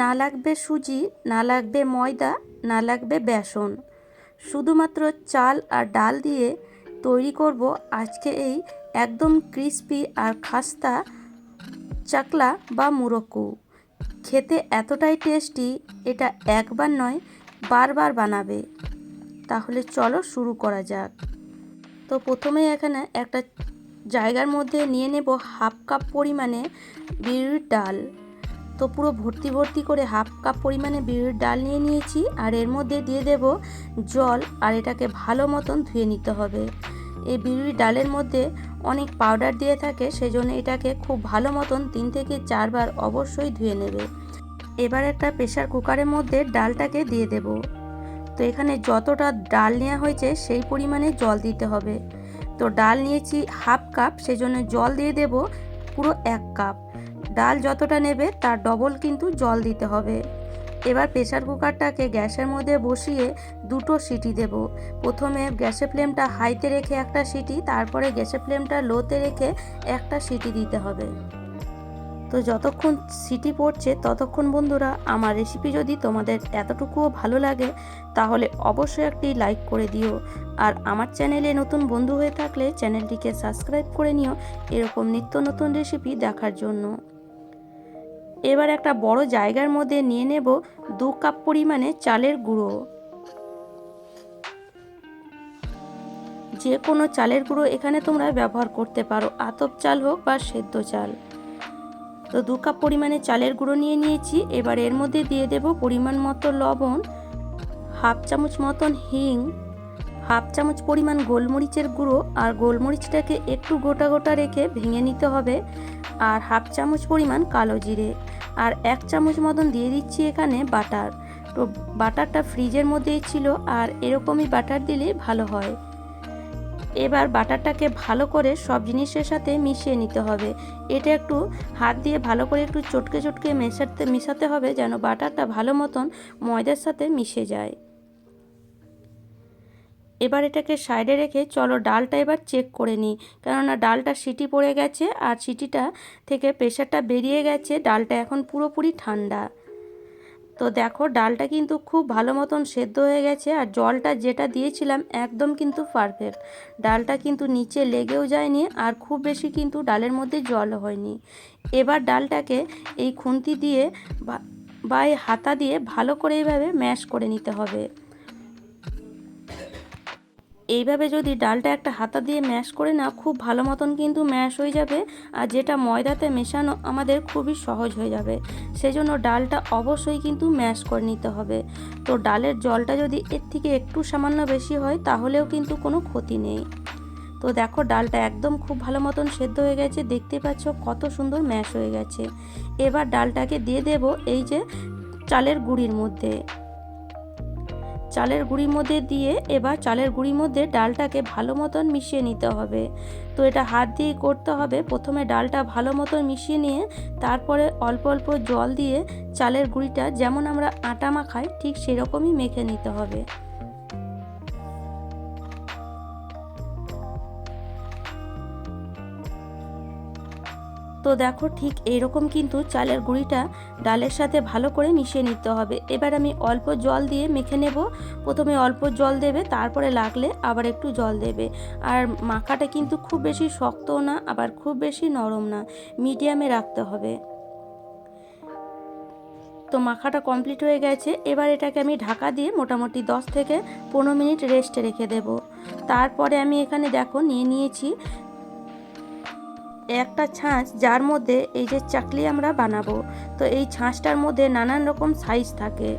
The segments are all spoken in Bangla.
না লাগবে সুজি, না লাগবে ময়দা, না লাগবে বেসন। শুধুমাত্র চাল আর ডাল দিয়ে তৈরি করব আজকে এই একদম ক্রিস্পি আর খাস্তা চাকলা বা মুরক্কু। খেতে এতটাই টেস্টি, এটা একবার নয়, বারবার বানাবে। তাহলে চলো শুরু করা যাক। তো প্রথমে এখানে একটা জায়গার মধ্যে নিয়ে নেব হাফ কাপ পরিমাণে বিউলির ডাল। তো পুরো ভর্তি ভর্তি করে হাফ কাপ পরিমাণে বিউলির ডাল নিয়ে নিয়েছি, আর এর মধ্যে দিয়ে দেব জল, আর এটাকে ভালো মতন ধুয়ে নিতে হবে। এই বিউলির ডালের মধ্যে অনেক পাউডার দিয়ে থাকে, সেজন্য এটাকে খুব ভালো মতন তিন থেকে চারবার অবশ্যই ধুয়ে নেবে। এবার একটা প্রেশার কুকারের মধ্যে ডালটাকে দিয়ে দেব। তো এখানে যতটা ডাল নেওয়া হয়েছে, সেই পরিমাণে জল দিতে হবে। তো ডাল নিয়েছি হাফ কাপ, সেজন্য জল দিয়ে দেব পুরো এক কাপ। ডাল যতটা নেবে, তার ডবল কিন্তু জল দিতে হবে। এবার প্রেশার কুকারটাকে গ্যাসের মধ্যে বসিয়ে দুটো সিটি দেব। প্রথমে গ্যাসের ফ্লেমটা হাইতে রেখে একটা সিটি, তারপরে গ্যাসের ফ্লেমটা লোতে রেখে একটা সিটি দিতে হবে। তো যতক্ষণ সিটি পড়ছে, ততক্ষণ বন্ধুরা, আমার রেসিপি যদি তোমাদের এতটুকুও ভালো লাগে, তাহলে অবশ্যই একটি লাইক করে দিও। আর আমার চ্যানেলে নতুন বন্ধু হয়ে থাকলে চ্যানেলটিকে সাবস্ক্রাইব করে নিও এরকম নিত্য নতুন রেসিপি দেখার জন্য। এবার একটা বড় জায়গার মধ্যে নিয়ে নেব দু কাপ পরিমাণে চালের গুঁড়ো। যে কোনো চালের গুঁড়ো এখানে তোমরা ব্যবহার করতে পারো, আতপ চাল হোক বা সেদ্ধ চাল। তো দু কাপ পরিমাণে চালের গুঁড়ো নিয়ে নিয়েছি, এবার এর মধ্যে দিয়ে দেব পরিমাণ মতো লবণ, হাফ চামচ মতন হিং হাফ চামচ পরিমাণ গোলমরিচের গুঁড়ো আর গোলমরিচটাকে একটু গোটা গোটা রেখে ভেঙে নিতে হবে আর হাফ চামচ পরিমাণ কালো জিরে আর এক চামচ মতন দিয়ে দিচ্ছি এখানে বাটার। তো বাটারটা ফ্রিজের মধ্যেই ছিল আর এরকমই বাটার দিলে ভালো হয়। এবার বাটারটাকে ভালো করে সব জিনিসের সাথে মিশিয়ে নিতে হবে। এটা একটু হাত দিয়ে ভালো করে একটু চটকে চটকে মেশাতে মেশাতে হবে যেন বাটারটা ভালো মতন ময়দার সাথে মিশে যায়। এবার এটাকে সাইডে রেখে চলো ডালটা এবার চেক করে নিই। কেননা ডালটা সিটি পড়ে গেছে আর সিটিটা থেকে প্রেশারটা বেরিয়ে গেছে, ডালটা এখন পুরোপুরি ঠান্ডা। তো দেখো ডালটা কিন্তু খুব ভালো মতন সেদ্ধ হয়ে গেছে আর জলটা যেটা দিয়েছিলাম একদম কিন্তু পারফেক্ট ডালটা কিন্তু নিচে লেগেও যায়নি আর খুব বেশি কিন্তু ডালের মধ্যে জল হয়নি। এবার ডালটাকে এই খুন্তি দিয়ে বা এই হাতা দিয়ে ভালো করে এইভাবে ম্যাশ করে নিতে হবে। এইভাবে যদি ডালটা একটা হাতা দিয়ে ম্যাশ করে না খুব ভালো মতন কিন্তু ম্যাশ হয়ে যাবে আর যেটা ময়দাতে মেশানো আমাদের খুবই সহজ হয়ে যাবে। সেজন্য ডালটা অবশ্যই কিন্তু ম্যাশ করে নিতে হবে। তো ডালের জলটা যদি এর থেকে একটু সামান্য বেশি হয়, তাহলেও কিন্তু কোনো ক্ষতি নেই। তো দেখো ডালটা একদম খুব ভালো মতন সেদ্ধ হয়ে গেছে, দেখতে পাচ্ছ কত সুন্দর ম্যাশ হয়ে গেছে। এবার ডালটাকে দিয়ে দেব এই যে চালের গুঁড়ির মধ্যে। চালের গুঁড়ির মধ্যে দিয়ে এবার চালের গুঁড়ির মধ্যে ডালটাকে ভালো মতন মিশিয়ে নিতে হবে। তো এটা হাত দিয়ে করতে হবে। প্রথমে ডালটা ভালো মতন মিশিয়ে নিয়ে তারপরে অল্প অল্প জল দিয়ে চালের গুঁড়িটা যেমন আমরা আটা মাখাই, ঠিক সেরকমই মেখে নিতে হবে। তো দেখো ঠিক এরকম কিন্তু চালের গুঁড়িটা ডালের সাথে ভালো করে মিশিয়ে নিতে হবে। এবার আমি অল্প জল দিয়ে মেখে নেব। প্রথমে অল্প জল দেবে, তারপরে লাগলে আবার একটু জল দেবে। আর মাখাটা কিন্তু খুব বেশি শক্তও না, আবার খুব বেশি নরম না, মিডিয়ামে রাখতে হবে। তো মাখাটা কমপ্লিট হয়ে গেছে। এবার এটাকে আমি ঢাকা দিয়ে মোটামুটি 10 থেকে পনেরো মিনিট রেস্টে রেখে দেব। তারপরে আমি এখানে দেখো নিয়ে নিয়েছি একটা ছাঁচ যার মধ্যে এই যে চাকলি আমরা বানাবো। তো এই ছাঁচটার মধ্যে নানান রকম সাইজ থাকে।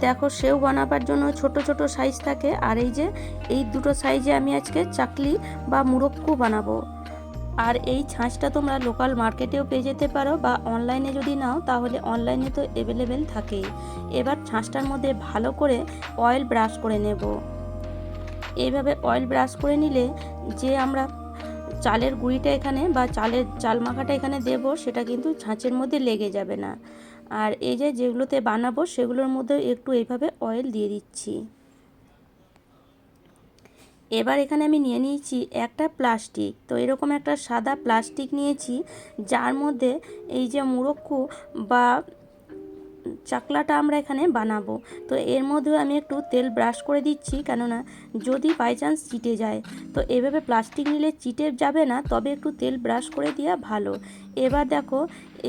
দেখো, সেও বানাবার জন্য ছোট ছোট সাইজ থাকে। আর এই যে, এই দুটো সাইজে আমি আজকে চাকলি বা মুরক্কু বানাবো। আর এই ছাঁচটা তোমরা লোকাল মার্কেটেও পেয়ে যেতে পারো বা অনলাইনে যদি নাও, তাহলে অনলাইনে তো অ্যাভেলেবেল থাকেই। এবার ছাঁচটার মধ্যে ভালো করে অয়েল ব্রাশ করে নেব। এইভাবে অয়েল ব্রাশ করে নিলে যে আমরা চালের গুঁড়িটা এখানে বা চালের চাল মাখাটা এখানে দেব, সেটা কিন্তু ছাঁচের মধ্যে লেগে যাবে না। আর এই যে যেগুলোতে বানাবো, সেগুলোর মধ্যে একটু এইভাবে অয়েল দিয়ে দিচ্ছি। এবার এখানে আমি নিয়ে নিয়েছি একটা প্লাস্টিক তো এরকম একটা সাদা প্লাস্টিক নিয়েছি, যার মধ্যে এই যে মুরক্কু বা চাকলাটা আমরা এখানে বানাবো। তো এর মধ্যে আমি একটু তেল ব্রাশ করে দিচ্ছি, কেননা যদি বাই চান্স চিটে যায়, তো এভাবে প্লাস্টিক নিলে চিটে যাবে না, তবে একটু তেল ব্রাশ করে দেওয়া ভালো। এবার দেখো,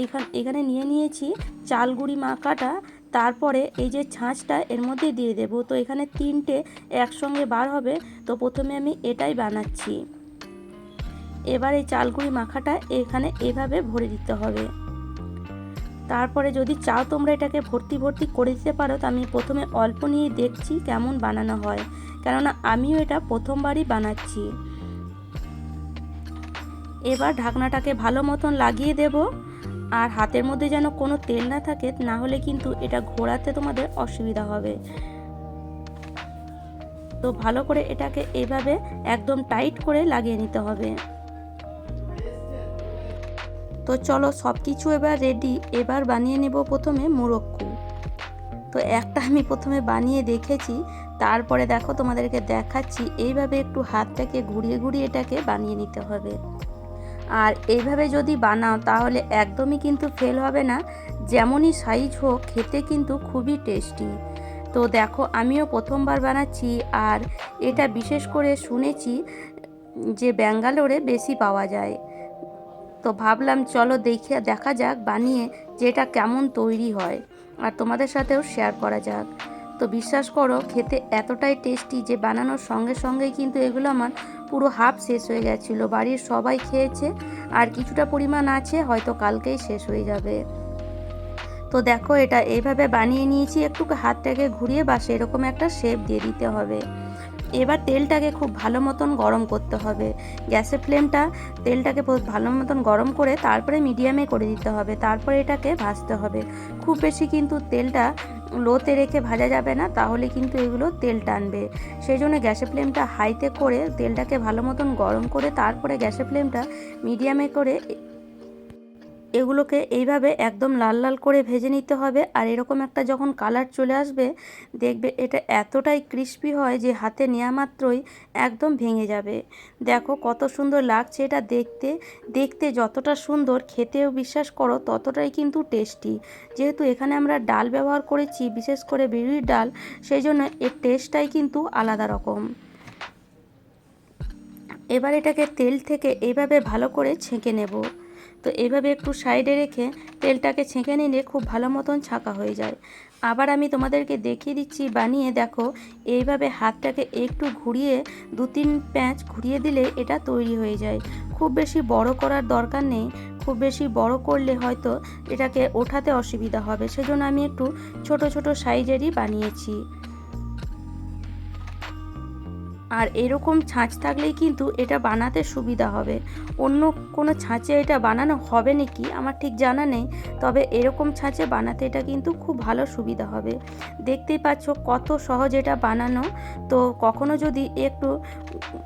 এখান, এখানে নিয়ে নিয়েছি চালগুড়ি মাখাটা, তারপরে এই যে ছাঁচটা এর মধ্যে দিয়ে দেব। তো এখানে তিনটে একসঙ্গে বার হবে, তো প্রথমে আমি এটাই বানাচ্ছি। এবার এই চালগুড়ি মাখাটা এখানে এভাবে ভরে দিতে হবে। তারপরে যদি চাও তোমরা এটাকে ভর্তি ভর্তি করে দিতে পারো, তো আমি প্রথমে অল্প নিয়ে দেখছি কেমন বানানো হয়। কেননা আমিও এটা প্রথমবারই বানাচ্ছি। এবার ঢাকনাটাকে ভালো মতন লাগিয়ে দেব। আর হাতের মধ্যে যেন কোনো তেল না থাকে, না হলে কিন্তু এটা ঘোরাতে তোমাদের অসুবিধা হবে। তো ভালো করে এটাকে এভাবে একদম টাইট করে লাগিয়ে নিতে হবে। তো চলো সব কিছু এবার রেডি এবার বানিয়ে নেব প্রথমে মুরক্কু তো একটা আমি প্রথমে বানিয়ে দেখেছি, তারপরে দেখো তোমাদেরকে দেখাচ্ছি, এইভাবে একটু হাতটাকে ঘুরিয়ে ঘুরিয়ে এটাকে বানিয়ে নিতে হবে। আর এইভাবে যদি বানাও তাহলে একদমই কিন্তু ফেল হবে না, যেমনই সাইজ হোক, খেতে কিন্তু খুবই টেস্টি তো দেখো আমিও প্রথমবার বানাচ্ছি, আর এটা বিশেষ করে শুনেছি যে ব্যাঙ্গালোরে বেশি পাওয়া যায়। তো ভাবলাম চলো দেখে দেখা যাক, বানিয়ে যে এটা কেমন তৈরি হয়। আর তোমাদের সাথেও শেয়ার করা যাক। তো বিশ্বাস করো, খেতে এতটাই টেস্টি যে বানানোর সঙ্গে সঙ্গেই কিন্তু এগুলো আমার পুরো হাফ শেষ হয়ে গেছিল। বাড়ির সবাই খেয়েছে, আর কিছুটা পরিমাণ আছে, হয়তো কালকেই শেষ হয়ে যাবে। তো দেখো এটা, এইভাবে বানিয়ে নিয়েছি একটু হাতটাকে ঘুরিয়ে বা সেরকম একটা শেপ দিয়ে দিতে হবে। এবার তেলটাকে খুব ভালো মতন গরম করতে হবে। গ্যাসের ফ্লেমটা তেলটাকে ভালো মতন গরম করে তারপরে মিডিয়ামে করে দিতে হবে। তারপরে এটাকে ভাজতে হবে। খুব বেশি কিন্তু তেলটা লোতে রেখে ভাজা যাবে না, তাহলে কিন্তু এগুলো তেল টানবে। সেই জন্য গ্যাসের ফ্লেমটা হাইতে করে তেলটাকে ভালো মতন গরম করে তারপরে গ্যাসের ফ্লেমটা মিডিয়ামে করে এগুলোকে এইভাবে একদম লাল লাল করে ভেজে নিতে হবে। আর এরকম একটা যখন কালার চলে আসবে, দেখবে এটা এতটাই ক্রিস্পি হয় যে হাতে নেওয়া মাত্রই একদম ভেঙে যাবে। দেখো কত সুন্দর লাগছে এটা দেখতে। দেখতে যতটা সুন্দর, খেতেও বিশ্বাস করো, ততটাই কিন্তু টেস্টি যেহেতু এখানে আমরা ডাল ব্যবহার করেছি, বিশেষ করে বিড়ির ডাল সেই জন্য এর টেস্টটাই কিন্তু আলাদা রকম। এবার এটাকে তেল থেকে এইভাবে ভালো করে ছেঁকে নেব। তো এইভাবে একটু সাইডে রেখে তেলটাকে ছেঁকে নিলে খুব ভালো মতন ছাঁকা হয়ে যায়। আবার আমি তোমাদেরকে দেখিয়ে দিচ্ছি, বানিয়ে দেখো, এইভাবে হাতটাকে একটু ঘুরিয়ে দু তিন প্যাঁচ ঘুরিয়ে দিলে এটা তৈরি হয়ে যায়। খুব বেশি বড় করার দরকার নেই, খুব বেশি বড় করলে হয়তো এটাকে ওঠাতে অসুবিধা হবে। সেজন্য আমি একটু ছোট ছোট সাইজেরই বানিয়েছি। আর এরকম ছাঁচ থাকলেই কিন্তু এটা বানাতে সুবিধা হবে। অন্য কোনো ছাঁচে এটা বানানো হবে নাকি? আমার ঠিক জানা নেই। তবে এরকম ছাঁচে বানাতে এটা কিন্তু খুব ভালো সুবিধা হবে। দেখতেই পাচ্ছ কত সহজ এটা বানানো। তো কখনো যদি একটু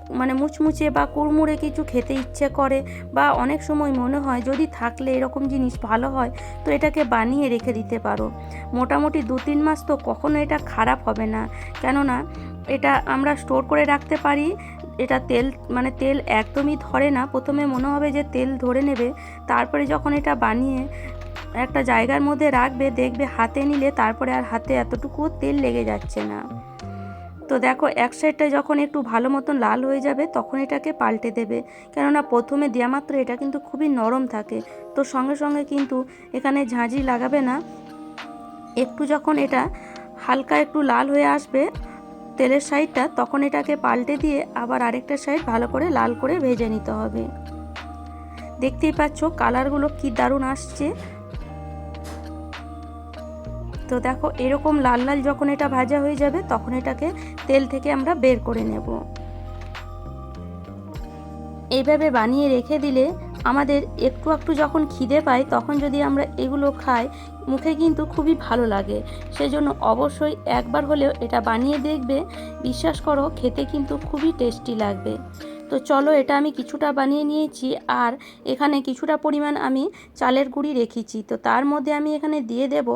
মানে মুচমুচে বা কুড়মুড়ে কিছু খেতে ইচ্ছে করে বা অনেক সময় মনে হয় যদি থাকলে এরকম জিনিস ভালো হয়, তো এটাকে বানিয়ে রেখে দিতে পারো। মোটামুটি দু তিন মাস তো কখনো এটা খারাপ হবে না। কেননা এটা আমরা স্টোর করে রাখতে পারি। এটা তেল মানে তেল একদমই ধরে না। প্রথমে মনে হবে যে তেল ধরে নেবে। তারপরে যখন এটা বানিয়ে একটা জায়গার মধ্যে রাখবে, দেখবে হাতে নিলে তারপরে আর হাতে এতটুকুও তেল লেগে যাচ্ছে না। তো দেখো, এক সাইডটা যখন একটু ভালো মতন লাল হয়ে যাবে, তখন এটাকে পাল্টে দেবে। কেননা প্রথমে দেওয়া মাত্র এটা কিন্তু খুবই নরম থাকে। তো সঙ্গে সঙ্গে কিন্তু এখানে ঝাঁঝি লাগাবে না। একটু যখন এটা হালকা একটু লাল হয়ে আসবে তেলের সাইডটা তখন এটাকে পাল্টে দিয়ে আবার আরেকটা সাইড ভালো করে লাল করে ভেজে নিতে হবে। দেখতেই পাচ্ছ কালারগুলো কি দারুণ আসছে। তো দেখো, এরকম লাল লাল যখন এটা ভাজা হয়ে যাবে, তখন এটাকে তেল থেকে আমরা বের করে নেব। এইভাবে বানিয়ে রেখে দিলে আমাদের একটু একটু যখন খিদে পাই তখন যদি আমরা এগুলো খাই, মুখে কিন্তু খুবই ভালো লাগে। সেজন্য অবশ্যই একবার হলেও এটা বানিয়ে দেখবে। বিশ্বাস করো, খেতে কিন্তু খুবই টেস্টি লাগবে। তো চলো এটা আমি কিছুটা বানিয়ে নিয়েছি, আর এখানে কিছুটা পরিমাণ আমি চালের গুঁড়ি রেখেছি। তো তার মধ্যে আমি এখানে দিয়ে দেব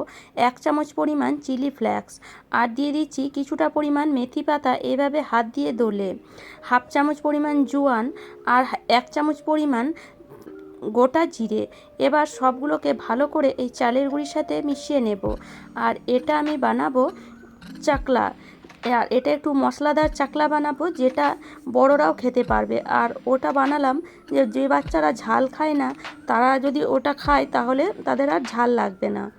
এক চামচ পরিমাণ চিলি ফ্লেক্স, আর দিয়ে দিচ্ছি কিছুটা পরিমাণ মেথি পাতা, এভাবে হাত দিয়ে দোলে। হাফ চামচ পরিমাণ জোয়ান, আর এক চামচ পরিমাণ গোটা জিরে। এবার সবগুলোকে ভালো করে এই চালের গুঁড়ির সাথে মিশিয়ে নেব। আর এটা আমি বানাবো চাকলা। আর এটা একটু মশলাদার চাকলা বানাবো, যেটা বড়রাও খেতে পারবে। আর ওটা বানালাম যে যে বাচ্চারা ঝাল খায় না, তারা যদি ওটা খায়, তাহলে তাদের আর ঝাল লাগবে না।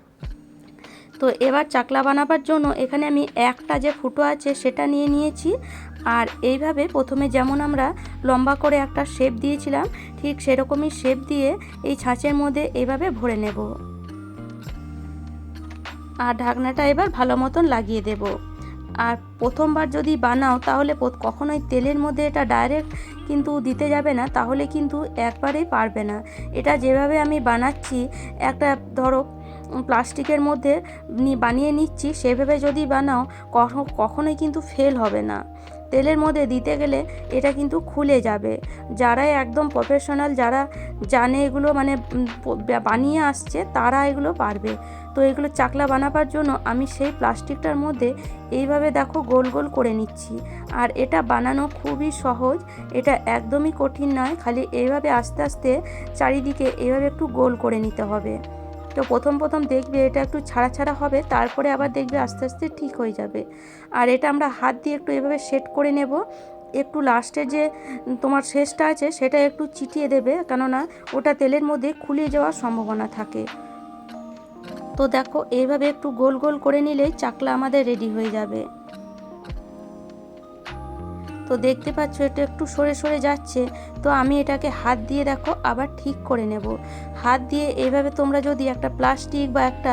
তো এবার চাকলা বানাবার জন্য এখানে আমি একটা যে ফুটো আছে সেটা নিয়ে নিয়েছি। আর এইভাবে প্রথমে যেমন আমরা লম্বা করে একটা শেপ দিয়েছিলাম, ঠিক সেরকমই শেপ দিয়ে এই ছাঁচের মধ্যে এইভাবে ভরে নেব। আর ঢাকনাটা এবার ভালো মতন লাগিয়ে দেব। আর প্রথমবার যদি বানাও তাহলে কখনোই তেলের মধ্যে এটা ডাইরেক্ট কিন্তু দিতে যাবে না, তাহলে কিন্তু একবারেই পারবে না। এটা যেভাবে আমি বানাচ্ছি, একটা ধরো প্লাস্টিকের মধ্যে বানিয়ে নিচ্ছি, সেভাবে যদি বানাও কখনোই কিন্তু ফেল হবে না। তেলের মধ্যে দিতে গেলে এটা কিন্তু খুলে যাবে। যারা একদম প্রফেশনাল যারা জানে এগুলো মানে বানিয়ে আসছে, তারা এগুলো পারবে। তো এগুলো চাকলা বানাবার জন্য আমি সেই প্লাস্টিকটার মধ্যে এইভাবে দেখো গোল গোল করে নিচ্ছি। আর এটা বানানো খুবই সহজ, এটা একদমই কঠিন নয়, খালি এইভাবে আস্তে আস্তে চারিদিকে এইভাবে একটু গোল করে নিতে হবে। তো প্রথম প্রথম দেখবে এটা একটু ছাড়া ছাড়া হবে, তারপরে আবার দেখবে আস্তে আস্তে ঠিক হয়ে যাবে। আর এটা আমরা হাত দিয়ে একটু এভাবে সেট করে নেব। একটু লাস্টে যে তোমার শেষটা আছে, সেটা একটু চিটিয়ে দেবে, কেননা ওটা তেলের মধ্যে খুলিয়ে যাওয়ার সম্ভাবনা থাকে। তো দেখো, এইভাবে একটু গোল গোল করে নিলেই চাকলা আমাদের রেডি হয়ে যাবে। তো দেখতে পাচ্ছ, এটা একটু সরে সরে যাচ্ছে। তো আমি এটাকে হাত দিয়ে দেখো, আবার ঠিক করে নেব। হাত দিয়ে এইভাবে তোমরা যদি একটা প্লাস্টিক বা একটা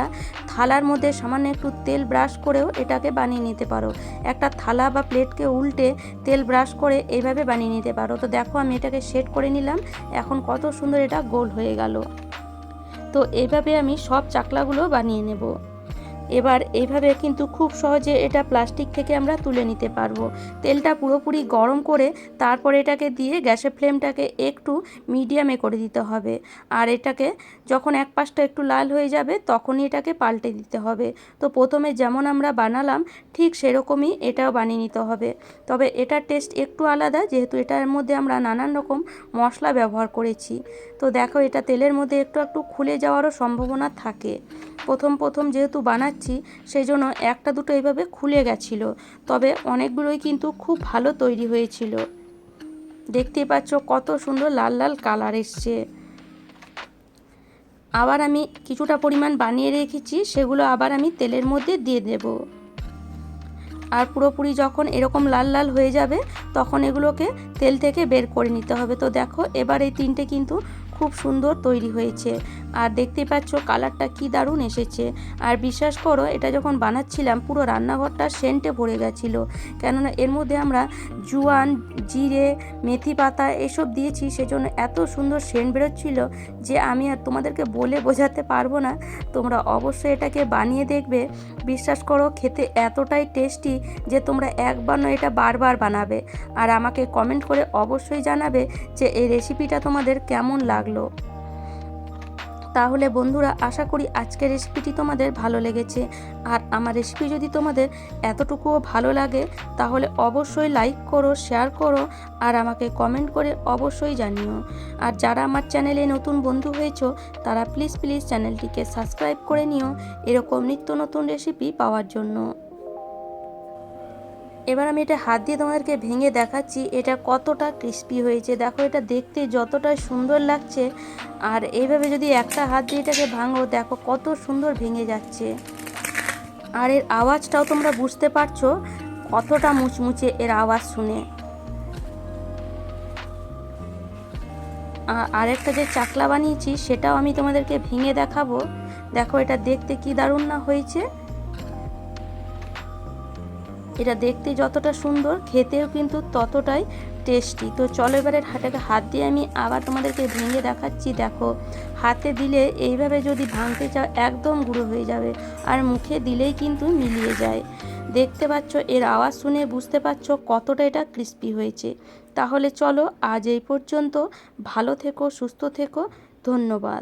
থালার মধ্যে সামান্য একটু তেল ব্রাশ করেও এটাকে বানিয়ে নিতে পারো। একটা থালা বা প্লেটকে উল্টে তেল ব্রাশ করে এইভাবে বানিয়ে নিতে পারো। তো দেখো, আমি এটাকে সেট করে নিলাম। এখন কত সুন্দর এটা গোল হয়ে গেল। তো এইভাবে আমি সব চাকলাগুলো বানিয়ে নেব। এবার এইভাবে কিন্তু খুব সহজে এটা প্লাস্টিক থেকে আমরা তুলে নিতে পারব। তেলটা পুরোপুরি গরম করে তারপর এটাকে দিয়ে গ্যাসের ফ্লেমটাকে একটু মিডিয়ামে করে দিতে হবে। আর এটাকে যখন এক পাশটা একটু লাল হয়ে যাবে, তখনই এটাকে পাল্টে দিতে হবে। তো প্রথমে যেমন আমরা বানালাম, ঠিক সেরকমই এটাও বানিয়ে নিতে হবে। তবে এটার টেস্ট একটু আলাদা, যেহেতু এটার মধ্যে আমরা নানান রকম মশলা ব্যবহার করেছি। তো দেখো, এটা তেলের মধ্যে একটু একটু খুলে যাওয়ারও সম্ভাবনা থাকে। প্রথম প্রথম যেহেতু বানাচ্ছি সেই জন্য একটা দুটো এইভাবে খুলে গেছিল। তবে অনেকগুলোই কিন্তু খুব ভালো তৈরি হয়েছিল। দেখতেই পাচ্ছ কত সুন্দর লাল লাল কালার এসছে। আবার আমি কিছুটা পরিমাণ বানিয়ে রেখেছি, সেগুলো আবার আমি তেলের মধ্যে দিয়ে দেব। আর পুরোপুরি যখন এরকম লাল লাল হয়ে যাবে, তখন এগুলোকে তেল থেকে বের করে নিতে হবে। তো দেখো, এবার এই তিনটে কিন্তু খুব সুন্দর তৈরি হয়েছে। আর দেখতে পাচ্ছ কালারটা কি দারুণ এসেছে। আর বিশ্বাস করো, এটা যখন বানাচ্ছিলাম, পুরো রান্নাঘরটা সেন্টে ভরে গেছিল। কেননা এর মধ্যে আমরা জুয়ান, জিরে, মেথি পাতা এসব দিয়েছি, সেজন্য এত সুন্দর সেন্ট বেরোচ্ছিল যে আমি আর তোমাদেরকে বলে বোঝাতে পারব না। তোমরা অবশ্যই এটাকে বানিয়ে দেখবে। বিশ্বাস করো, খেতে এতটাই টেস্টি যে তোমরা একবার নয়, এটা বারবার বানাবে। আর আমাকে কমেন্ট করে অবশ্যই জানাবে যে এই রেসিপিটা তোমাদের কেমন লাগল। তাহলে বন্ধুরা আশা করি আজকের রেসিপিটি তোমাদের ভালো লেগেছে। আর আমার রেসিপি যদি তোমাদের এতটুকুও ভালো লাগে, তাহলে অবশ্যই লাইক করো শেয়ার করো, আর আমাকে কমেন্ট করে অবশ্যই জানিও। আর যারা আমার চ্যানেলে নতুন বন্ধু হয়েছো, তারা প্লিজ প্লিজ চ্যানেলটিকে সাবস্ক্রাইব করে নিও। এরকম নিত্য নতুন রেসিপি পাওয়ার জন্য। এবার আমি এটা হাত দিয়ে তোমাদেরকে ভেঙে দেখাচ্ছি, এটা কতটা ক্রিস্পি হয়েছে। দেখো, এটা দেখতে যতটা সুন্দর লাগছে। আর এইভাবে যদি একটা হাত দিয়ে এটাকে ভাঙো, দেখো কত সুন্দর ভেঙে যাচ্ছে। আর এর আওয়াজটাও তোমরা বুঝতে পারছ, কতটা মুচমুচে এর আওয়াজ শুনে। আর একটা যে চাকলা বানিয়েছি, সেটাও আমি তোমাদেরকে ভেঙে দেখাবো। দেখো, এটা দেখতে কি দারুণ না হয়েছে। এটা দেখতে যতটা সুন্দর, খেতেও কিন্তু ততটাই টেস্টি তো চলো এবারে হাটাকে হাত দিয়ে আমি আবার তোমাদেরকে ভেঙে দেখাচ্ছি। দেখো, হাতে দিলে এইভাবে যদি ভাঙতে চাও, একদম গুঁড়ো হয়ে যাবে আর মুখে দিলেই কিন্তু মিলিয়ে যায়। দেখতে পাচ্ছ, এর আওয়াজ শুনে বুঝতে পারছ কতটা এটা ক্রিস্পি হয়েছে। তাহলে চলো আজ এই পর্যন্ত ভালো থেকো, সুস্থ থেকো, ধন্যবাদ।